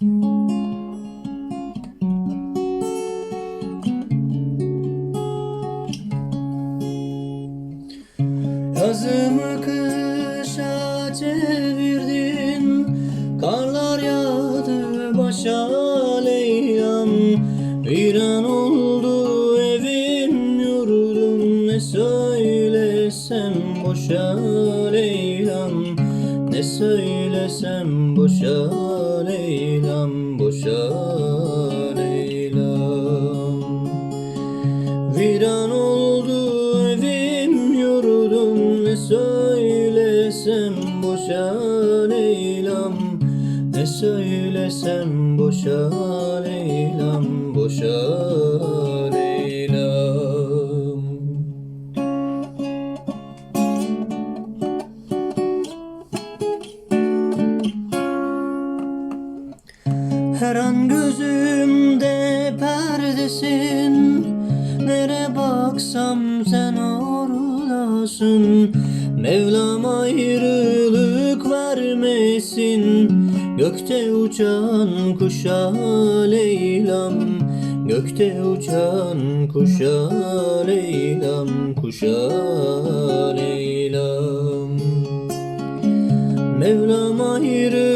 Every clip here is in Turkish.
Yazımı kışa çevirdin Karlar yağdı başa Leyla'm. Viran oldu evim yurdum Ne söylesem boşa Leyla'm Ne söylesem boşa Leyla'm Boşa Leyla'm. Viran oldu evim yurdum Ne söylesem boşa Leyla'm. Ne söylesem boşa Leyla'm Boşa Her an gözümde perdesin. Nere baksam sen oradasın. Mevlam ayrılık vermesin. Gökte uçan kuşa Leyla'm. Gökte uçan kuşa Leyla'm. Kuşa Leyla'm. Mevlam ayrılık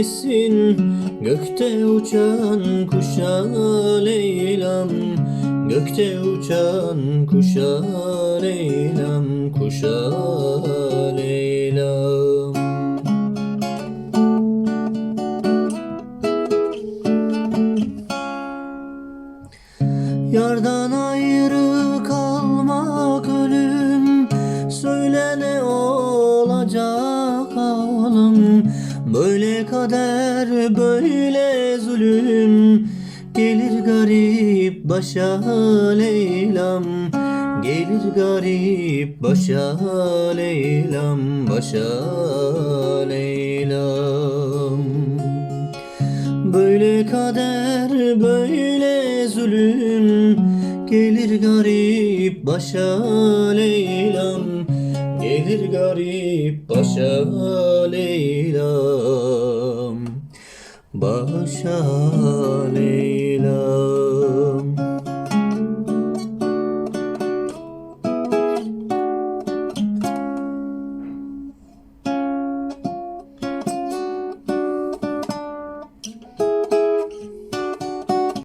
vermesin Gökte uçan kuşa Leyla'm. Gökte uçan kuşa Leyla'm Kuşa Leyla'm. Yardan ayrı kalmak ölüm. Söyle ne olacak halim Böyle kader böyle zulüm. Gelir garip başa Leyla'm. Gelir garip başa Leyla'm Başa Leyla'm. Böyle kader böyle zulüm. Gelir garip başa Leyla'm. Gelir garip başa Leyla'm Başa Leyla'm